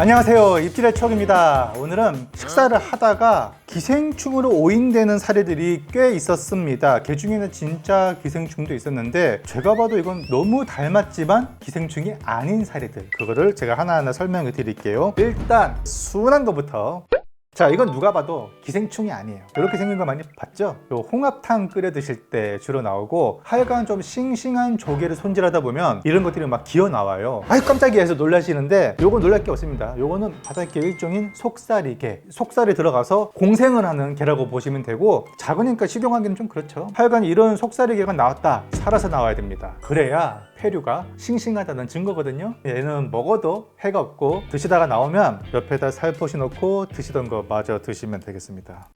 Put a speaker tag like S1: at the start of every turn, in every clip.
S1: 안녕하세요. 입질의 추억입니다. 오늘은 식사를 하다가 기생충으로 오인되는 사례들이 꽤 있었습니다. 그 중에는 진짜 기생충도 있었는데 제가 봐도 이건 너무 닮았지만 기생충이 아닌 사례들. 그거를 제가 하나하나 설명해 드릴게요. 일단 순한 거부터 자 이건 누가 봐도 기생충이 아니에요. 이렇게 생긴 거 많이 봤죠? 요 홍합탕 끓여 드실 때 주로 나오고 하여간 좀 싱싱한 조개를 손질하다 보면 이런 것들이 막 기어 나와요. 아이 깜짝이야 해서 놀라시는데 요건 놀랄 게 없습니다. 요거는 바닷개 일종인 속살이개. 속살이 들어가서 공생을 하는 개라고 보시면 되고 작으니까 식용하기는 좀 그렇죠. 하여간 이런 속살이개가 나왔다. 살아서 나와야 됩니다. 그래야 폐류가 싱싱하다는 증거거든요. 얘는 먹어도 해가 없고 드시다가 나오면 옆에다 살포시 넣고 드시던 거 마저 드시면 되겠습니다.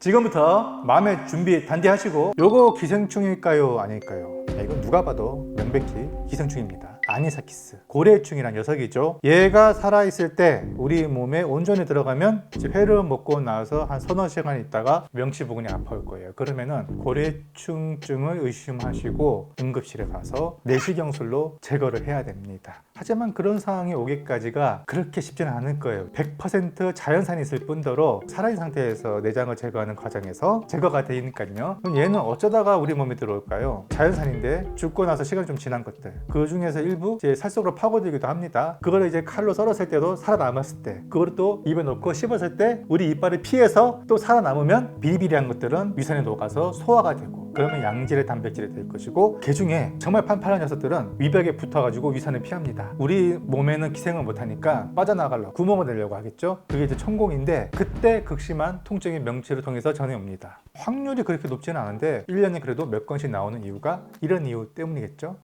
S1: 지금부터 마음의 준비 단디 하시고 요거 기생충일까요 아닐까요? 야, 이건 누가 봐도 명백히 기생충입니다. 아니사키스 고래충이란 녀석이죠. 얘가 살아있을 때 우리 몸에 온전히 들어가면 회를 먹고 나서 한 서너 시간 있다가 명치 부근이 아파올 거예요. 그러면은 고래충증을 의심하시고 응급실에 가서 내시경술로 제거를 해야 됩니다. 하지만 그런 상황이 오기까지가 그렇게 쉽지는 않을 거예요. 100% 자연산이 있을 뿐더러 살아있는 상태에서 내장을 제거하는 과정에서 제거가 되니까요. 그럼 얘는 어쩌다가 우리 몸에 들어올까요? 자연산인데 죽고 나서 시간이 좀 지난 것들. 그 중에서 일부 이제 살 속으로 파고들기도 합니다. 그거를 이제 칼로 썰었을 때도 살아남았을 때, 그거를 또 입에 넣고 씹었을 때 우리 이빨을 피해서 또 살아남으면 비리비리한 것들은 위산에 녹아서 소화가 되고 그러면 양질의 단백질이 될 것이고 개 중에 정말 판판한 녀석들은 위벽에 붙어가지고 위산을 피합니다. 우리 몸에는 기생을 못하니까 빠져나가려고 구멍을 내려고 하겠죠. 그게 이제 천공인데 그때 극심한 통증이 명치를 통해서 전해옵니다. 확률이 그렇게 높지는 않은데 1년에 그래도 몇 건씩 나오는 이유가 이런 이유 때문이겠죠.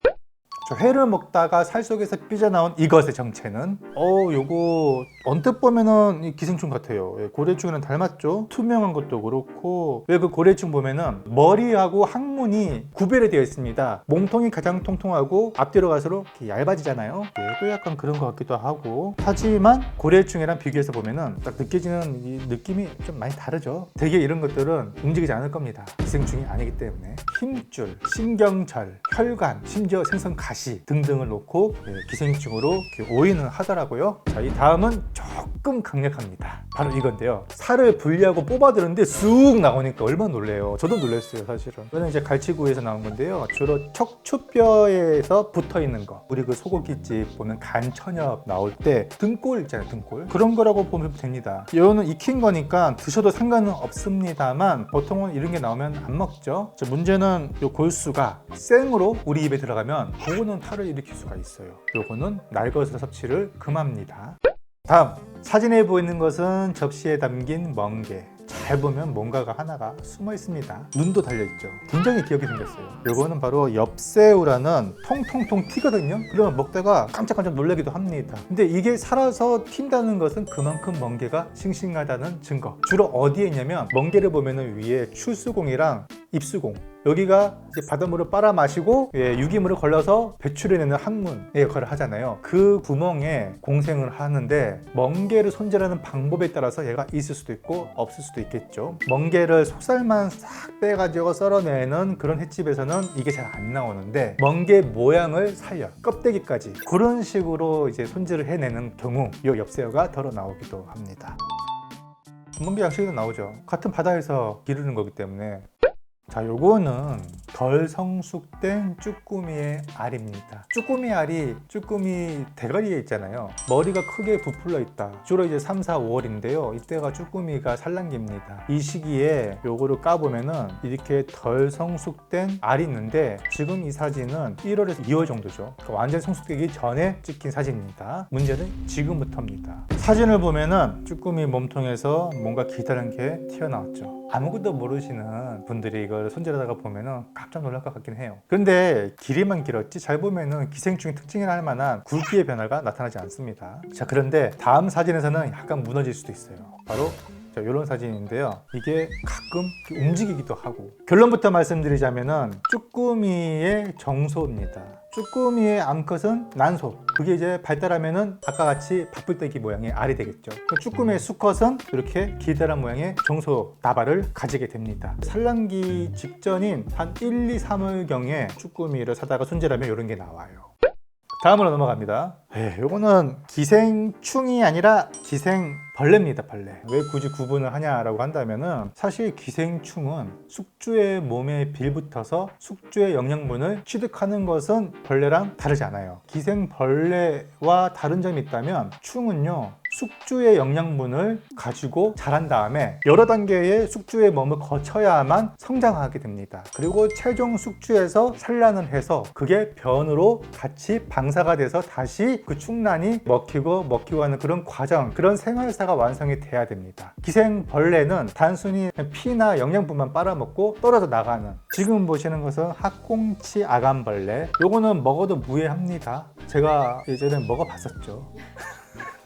S1: 저 회를 먹다가 살 속에서 삐져나온 이것의 정체는? 어 요거 언뜻 보면은 이 기생충 같아요. 예, 고래충이랑 닮았죠? 투명한 것도 그렇고. 왜 그 고래충 보면은 머리하고 항문이 구별이 되어 있습니다. 몸통이 가장 통통하고 앞뒤로 갈수록 얇아지잖아요. 얘도 약간 그런 것 같기도 하고. 하지만 고래충이랑 비교해서 보면은 딱 느껴지는 이 느낌이 좀 많이 다르죠. 되게 이런 것들은 움직이지 않을 겁니다. 기생충이 아니기 때문에. 힘줄 신경절 혈관 심지어 생선 가시 등등을 놓고 네, 기생충으로 오인을 하더라고요. 자, 이 다음은 조금 강력합니다. 바로 이건데요. 살을 분리하고 뽑아들었는데 쑥 나오니까 얼마나 놀래요. 저도 놀랐어요, 사실은. 이거는 이제 갈치구이에서 나온 건데요. 주로 척추뼈에서 붙어 있는 거. 우리 그 소고기집 보면 간천엽 나올 때 등골 있잖아요, 등골. 그런 거라고 보면 됩니다. 이거는 익힌 거니까 드셔도 상관은 없습니다만 보통은 이런 게 나오면 안 먹죠. 자, 문제는 이 골수가 생으로 우리 입에 들어가면 그거는 탈을 일으킬 수가 있어요. 요거는 날것의 섭취를 금합니다. 다음 사진에 보이는 것은 접시에 담긴 멍게. 잘 보면 뭔가가 하나가 숨어 있습니다. 눈도 달려 있죠. 굉장히 귀엽게 생겼어요. 요거는 바로 엽새우라는 통통통 튀거든요. 그러면 먹다가 깜짝깜짝 놀라기도 합니다. 근데 이게 살아서 튄다는 것은 그만큼 멍게가 싱싱하다는 증거. 주로 어디에 있냐면 멍게를 보면 은 위에 출수공이랑 입수공 여기가 이제 바닷물을 빨아 마시고 예, 유기물을 걸러서 배출해내는 항문의 역할을 하잖아요. 그 구멍에 공생을 하는데 멍게를 손질하는 방법에 따라서 얘가 있을 수도 있고 없을 수도 있겠죠. 멍게를 속살만 싹 빼가지고 썰어내는 그런 횟집에서는 이게 잘 안 나오는데 멍게 모양을 살려 껍데기까지 그런 식으로 이제 손질을 해내는 경우 이 엽새우가 덜어 나오기도 합니다. 멍게 양식도 나오죠. 같은 바다에서 기르는 거기 때문에 자, 요거는 덜 성숙된 쭈꾸미의 알입니다. 쭈꾸미 알이 쭈꾸미 대가리에 있잖아요. 머리가 크게 부풀러 있다. 주로 이제 3, 4, 5월인데요. 이때가 쭈꾸미가 산란기입니다. 이 시기에 요거를 까보면은 이렇게 덜 성숙된 알이 있는데 지금 이 사진은 1월에서 2월 정도죠. 그러니까 완전 성숙되기 전에 찍힌 사진입니다. 문제는 지금부터입니다. 사진을 보면은 쭈꾸미 몸통에서 뭔가 기다란 게 튀어나왔죠. 아무것도 모르시는 분들이 이걸 손질하다가 보면은 깜짝 놀랄 것 같긴 해요. 그런데 길이만 길었지 잘 보면은 기생충의 특징이라 할 만한 굵기의 변화가 나타나지 않습니다. 자 그런데 다음 사진에서는 약간 무너질 수도 있어요. 바로 자, 이런 사진인데요. 이게 가끔 움직이기도 하고 결론부터 말씀드리자면은 쭈꾸미의 정소입니다. 쭈꾸미의 암컷은 난소. 그게 이제 발달하면은 아까 같이 바쁠때기 모양의 알이 되겠죠. 그 쭈꾸미의 수컷은 이렇게 기다란 모양의 정소 나발을 가지게 됩니다. 산란기 직전인 한 1, 2, 3월경에 쭈꾸미를 사다가 손질하면 이런 게 나와요. 다음으로 넘어갑니다. 네, 요거는 기생충이 아니라 기생벌레입니다, 벌레. 왜 굳이 구분을 하냐라고 한다면은 사실 기생충은 숙주의 몸에 빌붙어서 숙주의 영양분을 취득하는 것은 벌레랑 다르지 않아요. 기생벌레와 다른 점이 있다면 충은요. 숙주의 영양분을 가지고 자란 다음에 여러 단계의 숙주의 몸을 거쳐야만 성장하게 됩니다. 그리고 최종 숙주에서 산란을 해서 그게 변으로 같이 방사가 돼서 다시 그 충란이 먹히고 먹히고 하는 그런 과정, 그런 생활사가 완성이 돼야 됩니다. 기생벌레는 단순히 피나 영양분만 빨아먹고 떨어져 나가는 지금 보시는 것은 학꽁치 아간벌레 요거는 먹어도 무해합니다. 제가 예전에 먹어봤었죠.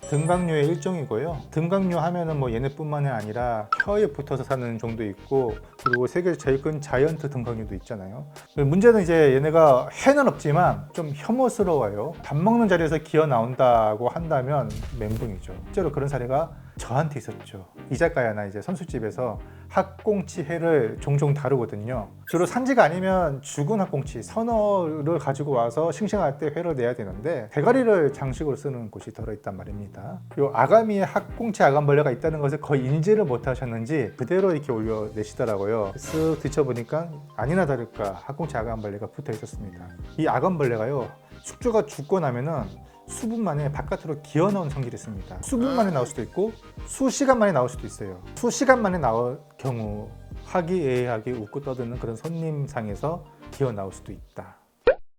S1: 등각류의 일종이고요. 등각류 하면은 뭐 얘네뿐만이 아니라 혀에 붙어서 사는 종도 있고 그리고 세계에서 제일 큰 자이언트 등각류도 있잖아요. 문제는 이제 얘네가 해는 없지만 좀 혐오스러워요. 밥 먹는 자리에서 기어 나온다고 한다면 멘붕이죠. 실제로 그런 사례가 저한테 있었죠. 이자카야나 이제 선술집에서 학꽁치 회를 종종 다루거든요. 주로 산지가 아니면 죽은 학꽁치 선어를 가지고 와서 싱싱할 때 회를 내야 되는데 대가리를 장식으로 쓰는 곳이 들어있단 말입니다. 요 아가미에 학꽁치 아간벌레가 있다는 것을 거의 인지를 못하셨는지 그대로 이렇게 올려내시더라고요. 쓱 뒤쳐보니까 아니나 다를까 학꽁치 아간벌레가 붙어 있었습니다. 이 아간벌레가요 숙주가 죽고 나면은 수분 만에 바깥으로 기어 나온 성질이 있습니다. 수분 만에 나올 수도 있고 수시간 만에 나올 수도 있어요. 수시간 만에 나올 경우 화기애애하게 웃고 떠드는 그런 손님상에서 기어 나올 수도 있다.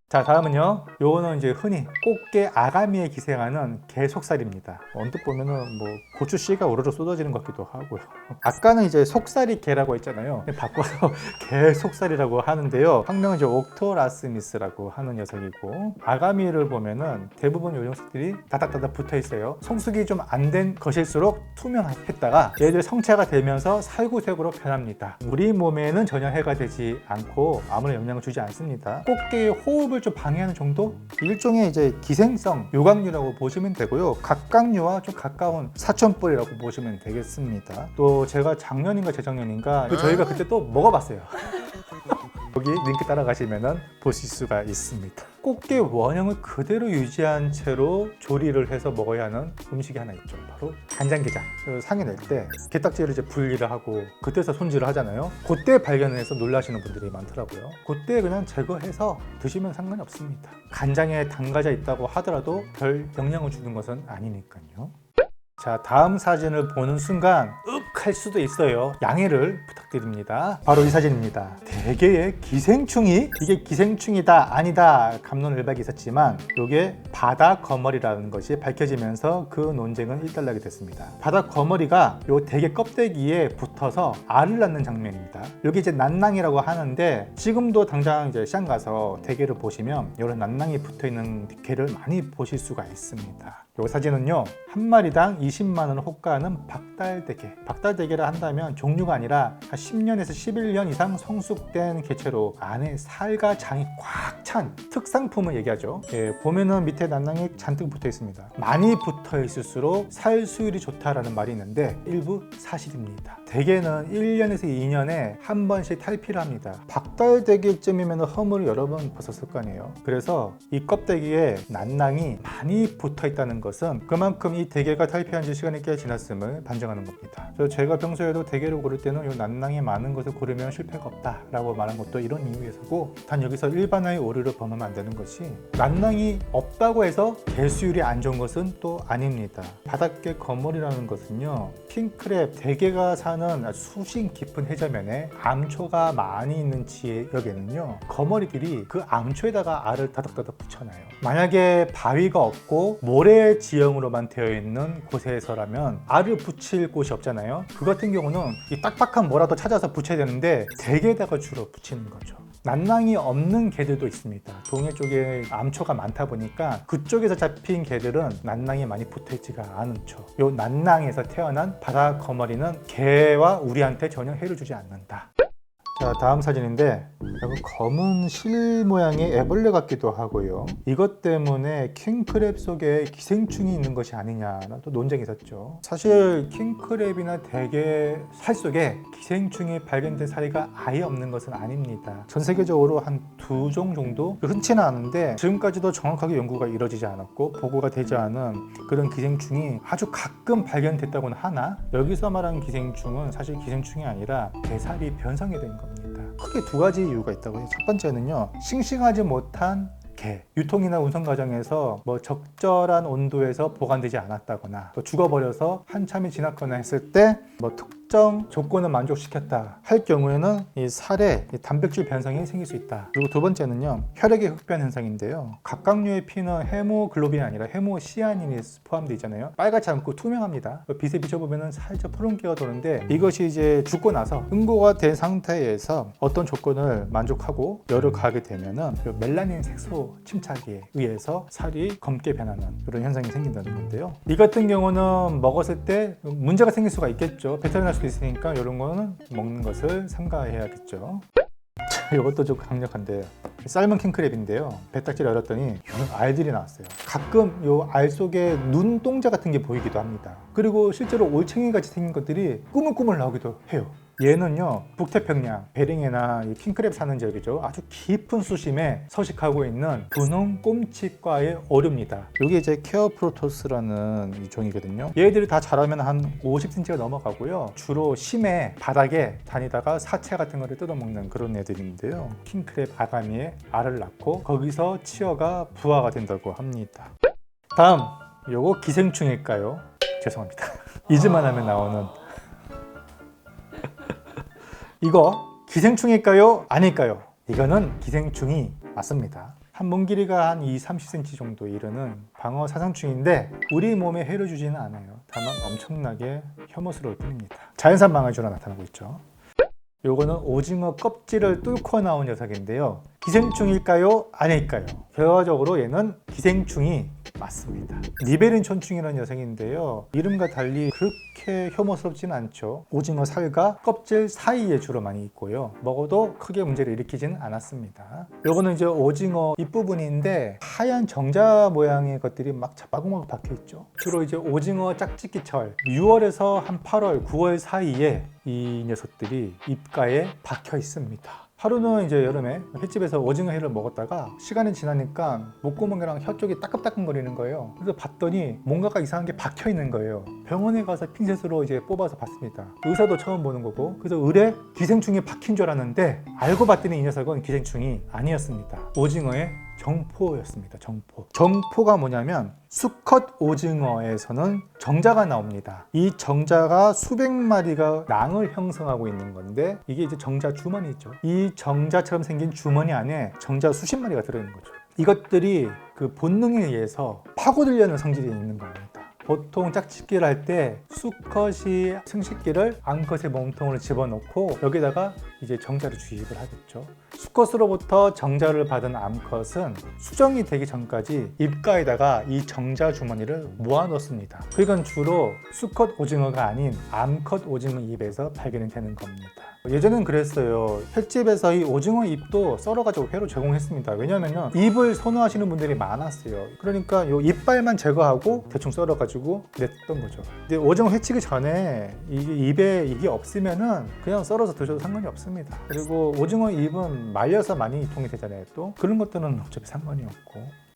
S1: 자 다음은요. 요거는 이제 흔히 꽃게 아가미에 기생하는 개속살입니다. 언뜻 보면은 뭐 고추씨가 우르르 쏟아지는 것 같기도 하고요. 아까는 이제 속살이 개라고 했잖아요. 바꿔서 개속살이라고 하는데요. 학명은 이제 옥토라스미스라고 하는 녀석이고 아가미를 보면은 대부분 요 녀석들이 다닥다닥 붙어 있어요. 성숙이 좀 안 된 것일수록 투명했다가 얘들 성체가 되면서 살구색으로 변합니다. 우리 몸에는 전혀 해가 되지 않고 아무런 영향을 주지 않습니다. 꽃게의 호흡을 좀 방해하는 정도? 일종의 이제 기생성 요강류라고 보시면 되고요. 각각류와 좀 가까운 사촌뿔이라고 보시면 되겠습니다. 또 제가 작년인가 재작년인가 그 저희가 그때 또 먹어봤어요. 여기 링크 따라가시면 보실 수가 있습니다. 꽃게 원형을 그대로 유지한 채로 조리를 해서 먹어야 하는 음식이 하나 있죠. 바로 간장게장. 그 상해 낼 때 게딱지를 이제 분리를 하고 그때서 손질을 하잖아요. 그때 발견해서 놀라시는 분들이 많더라고요. 그때 그냥 제거해서 드시면 상관이 없습니다. 간장에 담가져 있다고 하더라도 별 영향을 주는 것은 아니니까요. 자 다음 사진을 보는 순간 윽 할 수도 있어요 양해를 부탁드립니다 바로 이 사진입니다 대개의 기생충이 이게 기생충이다 아니다 감론을박이 있었지만 이게 바다 거머리라는 것이 밝혀지면서 그 논쟁은 일단락이 됐습니다. 바다 거머리가 요 대게 껍데기에 붙어서 알을 낳는 장면입니다. 여기 이제 난낭이라고 하는데 지금도 당장 이제 시장 가서 대게를 보시면 이런 난낭이 붙어 있는 게를 많이 보실 수가 있습니다 이 사진은요 한 마리당 20만 원을 호가하는 박달대게. 박달대게라 한다면 종류가 아니라 한 10년에서 11년 이상 성숙된 개체로 안에 살과 장이 꽉 찬 특상품을 얘기하죠. 예, 보면은 밑에 난낭이 잔뜩 붙어 있습니다. 많이 붙어 있을수록 살 수율이 좋다라는 말이 있는데 일부 사실입니다. 대게는 1년에서 2년에 한 번씩 탈피를 합니다. 박달대게쯤이면 허물을 여러 번 벗었을 거 아니에요. 그래서 이 껍데기에 난낭이 많이 붙어 있다는 것은 그만큼 이 대게가 탈피한 지 시간이 꽤 지났음을 반증하는 겁니다. 그래서 제가 평소에도 대게를 고를 때는 이 난낭이 많은 것을 고르면 실패가 없다라고 말한 것도 이런 이유에서고 단 여기서 일반화의 오류를 범하면 안 되는 것이 난낭이 없다고 해서 개수율이 안 좋은 것은 또 아닙니다. 바닷개 거머리라는 것은요 킹크랩 대게가 사는 아주 수심 깊은 해저면에 암초가 많이 있는 지역에는요 거머리들이 그 암초에다가 알을 다닥다닥 붙여놔요. 만약에 바위가 없고 모래 지형으로만 되어 있는 곳에서라면 알을 붙일 곳이 없잖아요 그 같은 경우는 이 딱딱한 뭐라도 찾아서 붙여야 되는데 대게에다가 주로 붙이는 거죠 난낭이 없는 개들도 있습니다. 동해 쪽에 암초가 많다 보니까 그쪽에서 잡힌 개들은 난낭이 많이 붙어 있지가 않죠. 요 난낭에서 태어난 바다 거머리는 개와 우리한테 전혀 해를 주지 않는다. 자 다음 사진인데 약간 검은 실 모양의 애벌레 같기도 하고요. 이것 때문에 킹크랩 속에 기생충이 있는 것이 아니냐는 또 논쟁이 있었죠. 사실 킹크랩이나 대게 살 속에 기생충이 발견된 사례가 아예 없는 것은 아닙니다. 전 세계적으로 한 두 종 정도 흔치는 않은데 지금까지도 정확하게 연구가 이루어지지 않았고 보고가 되지 않은 그런 기생충이 아주 가끔 발견됐다고는 하나 여기서 말하는 기생충은 사실 기생충이 아니라 배살이 변성이 된 겁니다. 크게 두 가지 이유가 있다고 해요. 첫 번째는요, 싱싱하지 못한 게 유통이나 운송 과정에서 뭐 적절한 온도에서 보관되지 않았다거나 또 죽어버려서 한참이 지났거나 했을 때 뭐 특 정 조건을 만족시켰다 할 경우에는 이 살에 이 단백질 변성이 생길 수 있다. 그리고 두 번째는요 혈액의 흑변 현상인데요. 각각류의 피는 헤모글로빈이 아니라 헤모시아닌이 포함되어 있잖아요. 빨갛지 않고 투명합니다. 빛에 비춰보면 살짝 푸른기가 도는데 이것이 이제 죽고 나서 응고가 된 상태에서 어떤 조건을 만족하고 열을 가하게 되면은 그 멜라닌 색소 침착에 의해서 살이 검게 변하는 이런 현상이 생긴다는 건데요. 이 같은 경우는 먹었을 때 문제가 생길 수가 있겠죠. 배탈이 날 수도 있으니까 이런 거는 먹는 것을 삼가해야겠죠. 자, 이것도 좀 강력한데 삶은 킹크랩인데요. 배딱지를 열었더니 알들이 나왔어요. 가끔 요 알 속에 눈동자 같은 게 보이기도 합니다. 그리고 실제로 올챙이 같이 생긴 것들이 꾸물꾸물 나오기도 해요. 얘는요 북태평양 베링이나 이 킹크랩 사는 지역이죠. 아주 깊은 수심에 서식하고 있는 분홍 꼼치과의 어류입니다. 이게 이제 케어프로토스라는 이 종이거든요. 얘들이 다 자라면 한 50cm가 넘어가고요. 주로 심해 바닥에 다니다가 사체 같은 거를 뜯어먹는 그런 애들인데요. 킹크랩 아가미에 알을 낳고 거기서 치어가 부화가 된다고 합니다. 다음 요거 기생충일까요? 죄송합니다. 잊을만 하면 나오는 이거 기생충일까요? 아닐까요? 이거는 기생충이 맞습니다. 한 몸 길이가 한 2, 30cm 정도 이르는 방어 사상충인데 우리 몸에 해를 주지는 않아요. 다만 엄청나게 혐오스러울 뿐입니다. 자연산 방어주로 나타나고 있죠. 요거는 오징어 껍질을 뚫고 나온 녀석인데요. 기생충일까요? 아닐까요? 결과적으로 얘는 기생충이 맞습니다. 니베린 촌충이라는 녀석인데요. 이름과 달리 그렇게 혐오스럽지는 않죠. 오징어 살과 껍질 사이에 주로 많이 있고요. 먹어도 크게 문제를 일으키지는 않았습니다. 요거는 이제 오징어 잎부분인데 하얀 정자 모양의 것들이 막 자바구막 박혀 있죠. 주로 이제 오징어 짝짓기철 6월에서 한 8월, 9월 사이에 이 녀석들이 입가에 박혀 있습니다. 하루는 이제 여름에 횟집에서 오징어 회를 먹었다가 시간이 지나니까 목구멍이랑 혀 쪽이 따끔따끔거리는 거예요. 그래서 봤더니 뭔가가 이상한 게 박혀 있는 거예요. 병원에 가서 핀셋으로 이제 뽑아서 봤습니다. 의사도 처음 보는 거고 그래서 의뢰 기생충이 박힌 줄 알았는데 알고 봤더니 이 녀석은 기생충이 아니었습니다. 오징어의 정포였습니다. 정포. 정포가 뭐냐면 수컷 오징어에서는 정자가 나옵니다. 이 정자가 수백 마리가 낭을 형성하고 있는 건데 이게 이제 정자 주머니죠. 이 정자처럼 생긴 주머니 안에 정자 수십 마리가 들어있는 거죠. 이것들이 그 본능에 의해서 파고들려는 성질이 있는 겁니다. 보통 짝짓기를 할 때 수컷이 생식기를 암컷의 몸통으로 집어넣고 여기다가 이제 정자를 주입을 하겠죠. 수컷으로부터 정자를 받은 암컷은 수정이 되기 전까지 입가에다가 이 정자 주머니를 모아놓습니다. 그건 주로 수컷 오징어가 아닌 암컷 오징어 입에서 발견이 되는 겁니다. 예전엔 그랬어요. 횟집에서 이 오징어 잎도 썰어가지고 회로 제공했습니다. 왜냐면은 잎을 선호하시는 분들이 많았어요. 그러니까 이 이빨만 제거하고 대충 썰어가지고 냈던 거죠. 근데 오징어 회치기 전에 이게 입에 이게 없으면은 그냥 썰어서 드셔도 상관이 없습니다. 그리고 오징어 잎은 말려서 많이 유통이 되잖아요. 또 그런 것들은 어차피 상관이 없고.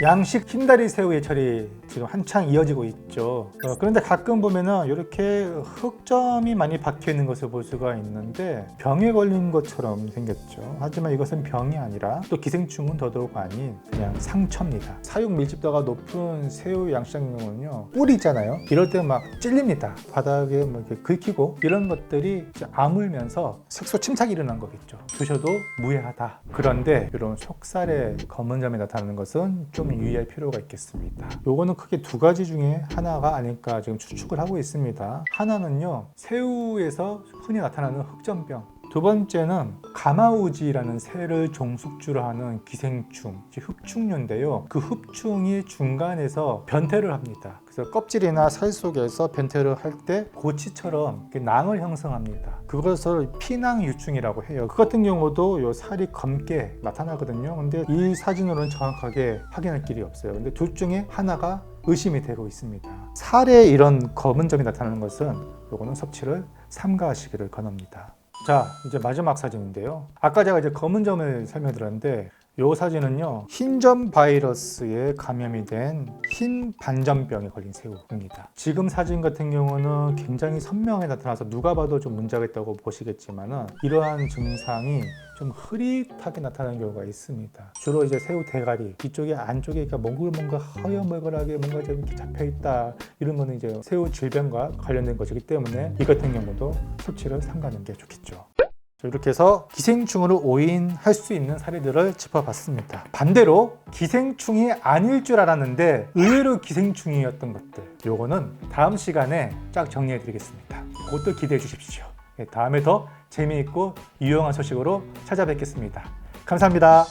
S1: 양식 흰다리 새우 예철이 지금 한창 이어지고 있죠. 어, 그런데 가끔 보면은 이렇게 흑점이 많이 박혀 있는 것을 볼 수가 있는데 병에 걸린 것처럼 생겼죠. 하지만 이것은 병이 아니라 또 기생충은 더더욱 아닌 그냥 상처입니다. 사육 밀집도가 높은 새우 양식장용은요 뿔이 있잖아요. 이럴 때 막 찔립니다. 바닥에 뭐 이렇게 긁히고 이런 것들이 아물면서 색소 침착이 일어난 거겠죠. 드셔도 무해하다. 그런데 이런 속살에 검은 점이 나타나는 것은 좀 유의할 필요가 있겠습니다. 요거는 크게 두 가지 중에 하나가 아닐까 지금 추측을 하고 있습니다. 하나는요, 새우에서 흔히 나타나는 흑점병. 두 번째는 가마우지라는 새를 종숙주로 하는 기생충, 즉 흡충류인데요. 그 흡충이 중간에서 변태를 합니다. 그래서 껍질이나 살 속에서 변태를 할 때 고치처럼 낭을 형성합니다. 그것을 피낭유충이라고 해요. 그 같은 경우도 요 살이 검게 나타나거든요. 근데 이 사진으로는 정확하게 확인할 길이 없어요. 근데 둘 중에 하나가 의심이 되고 있습니다. 살에 이런 검은 점이 나타나는 것은 요거는 섭취를 삼가하시기를 권합니다. 자, 이제 마지막 사진인데요. 아까 제가 이제 검은 점을 설명드렸는데 이 사진은요 흰점 바이러스에 감염이 된 흰 반점병에 걸린 새우입니다. 지금 사진 같은 경우는 굉장히 선명하게 나타나서 누가 봐도 좀 문제가 있다고 보시겠지만 은 이러한 증상이 좀 흐릿하게 나타나는 경우가 있습니다. 주로 이제 새우 대가리 이쪽에 안쪽에 그러니까 몽글몽글 허여멀걸하게 뭔가 좀 이렇게 잡혀 있다 이런 거는 이제 새우 질병과 관련된 것이기 때문에 이 같은 경우도 섭취를 삼가는 게 좋겠죠. 자, 이렇게 해서 기생충으로 오인할 수 있는 사례들을 짚어봤습니다. 반대로 기생충이 아닐 줄 알았는데 의외로 기생충이었던 것들 요거는 다음 시간에 쫙 정리해 드리겠습니다. 그것도 기대해 주십시오. 네, 다음에 더 재미있고 유용한 소식으로 찾아뵙겠습니다. 감사합니다.